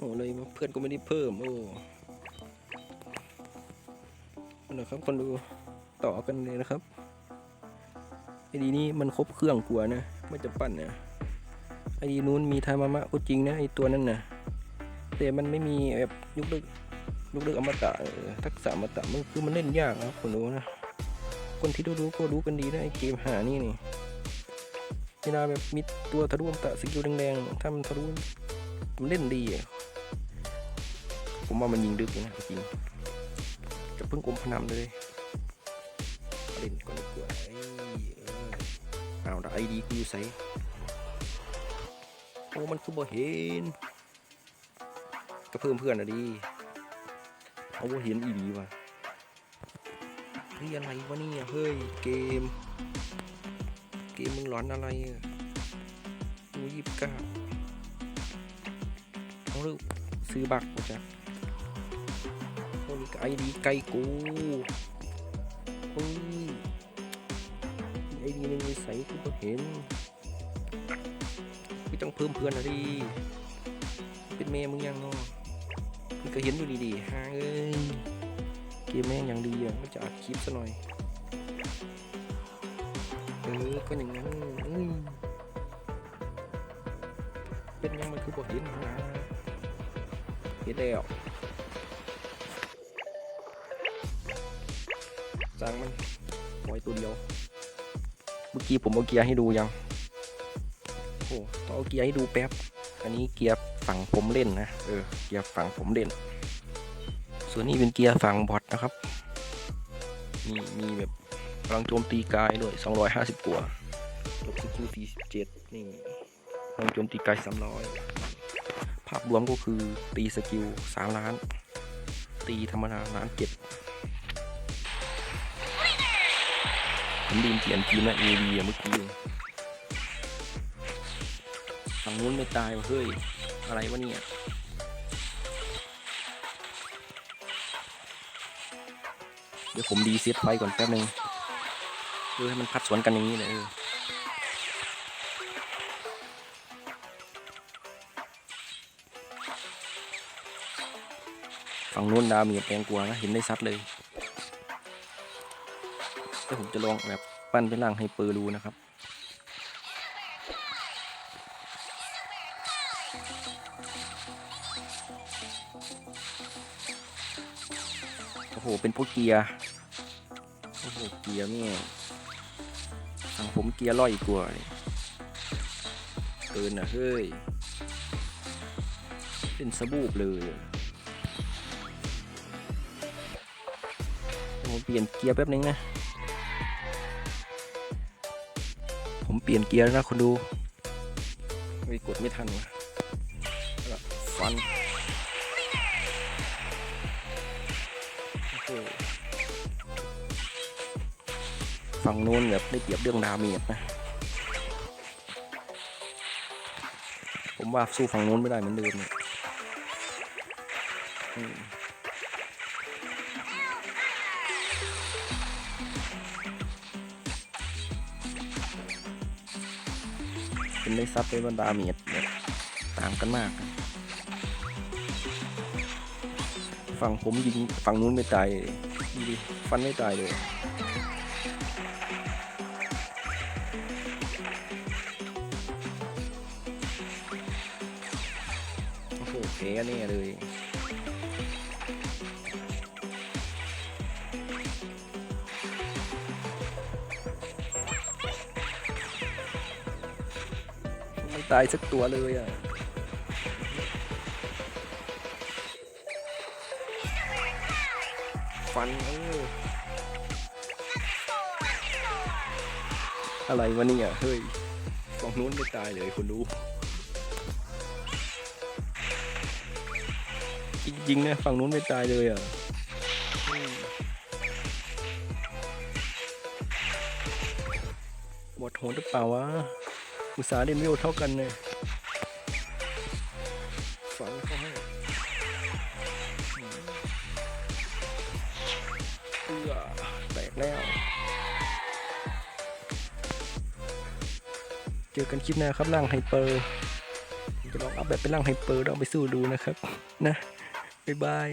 โอ้เลยเพื่อนก็ไม่ได้เพิ่ม โอ้นะครับคนดูต่อกันเลยนะครับไอดีนี้มันครบเครื่องกว่านะไม่จะปั่นเนี่ยไอดีนู้นมีทามามะก็จริงนะไอตัวนั้นนะแต่มันไม่มีแบบยุกเลิกยุกเลิกอมตะทักษะอมตะมันคือมันเล่นยากนะครับคนดูนะคนที่รู้ก็รู้กันดีนะไอเกมหานี่นี่เวลาแบบมีตัวทะลุอมตะสกิลแดงๆถ้ามันทะลุ มันเล่นดี ผมว่ามันยิงดึกนะจริงจะเพิ่งอมพนำเลยเล่นก่อนดีกว่าไอ้เอาละไอดีกูอยู่ใส่โอ้มันคือบ่เห็นก็เพิ่มเพื่อนอะดีเอาบ่เห็นอีดีว่ะเฮ้ยอะไรวะนี่เฮ้ยเกม เกมมึงร้อนอะไรอะดูยี่สิบเก้า เอาเรื่องซื้อบัตรมาจ้ะคนไกลดีไกลกูเฮ้ยไอดีในนิสัยกูก็เห็นไม่ต้องเพิ่มเพื่อนนะดิเป็นเมย์มึงยังเนาะมึงก็เห็นอยู่ดีๆฮะเอ้ยเกมแม่งอย่างดีอะไม่จะอัดคลิปซะหน่อยเออก็อย่างนั้นเป็นยังมันคือบอกเห็นนะเห็นแล้วจางมันปล่อยตัวเดียวเมื่อกี้ผมเอาเกียร์ให้ดูยังโอ้ต้องเอาเกียร์ให้ดูแป๊บ อันนี้เกียร์ฝั่งผมเล่นนะ เออ เกียร์ฝั่งผมเล่น ส่วนนี้เป็นเกียร์ฝั่งบอทนะครับ มีมีแบบพลังโจมตีกายด้วย 250กว่าลบสกิล47นี่พลังโจมตีกาย300 ภาพรวมก็คือตีสกิล3ล้าน ตีธรรมดาล้านเจ็ดผมลืมเปลี่ยนทีมนะเอวีเมื่อกี้ฝั่งนู้นไม่ตายวะเฮ้ย อะไรวะเนี่ยเดี๋ยวผมดีเซตไฟก่อนแป๊บนึงเพื่อให้มันพัดสวนกันอย่างนี้เลยเออ ฝั่งนู้นดาวมีแปลงกลัวนะเห็นได้ชัดเลยแต่ผมจะลองแบบปั้นเป็นร่างไฮเปอร์ดูนะครับโอ้โหเป็นพวกเกียร์โอ้โหเกียร์นี่ยสั่งผมเกียร์ร้อยกว่าเกินอะเฮ้ยเป็นสบูบเลย ผมเปลี่ยนเกียร์แป๊บนึงนะ ผมเปลี่ยนเกียร์แล้วนะคนดูไม่กดไม่ทันวะแล้วก็ฟันฝั่งโน้นแบบได้เปรียบเรื่องดาเมจนะ ผมว่าสู้ฝั่งโน้นไม่ได้เหมือนเดิมเนี่ย เป็นได้ซับไป็นบรรดาเมจเนี่ยต่างกันมากฝั่งผมยิงฝั่งนู้นไม่ตายเลยดูดิฟันไม่ตายเลยโอ้โหแพ้แน่เลย ตายสักตัวเลยอะฟันเอออะไรวะเนี่ยเฮ้ยฝั่งนู้นไม่ตายเลยคุณดูจริงๆนะฝั่งนู้นไม่ตายเลยอะอืมบอดโหดหรือเปล่าวะ อุตสาห์เล่นวิวเท่ากันเลยฝังเขาให้อืมเอื้อแตกแล้ว เจอกันคลิปหน้าครับร่างไฮเปอร์จะลองเอาแบบเป็นร่างไฮเปอร์ลองไปสู้ดูนะครับ นะ บ๊ายบาย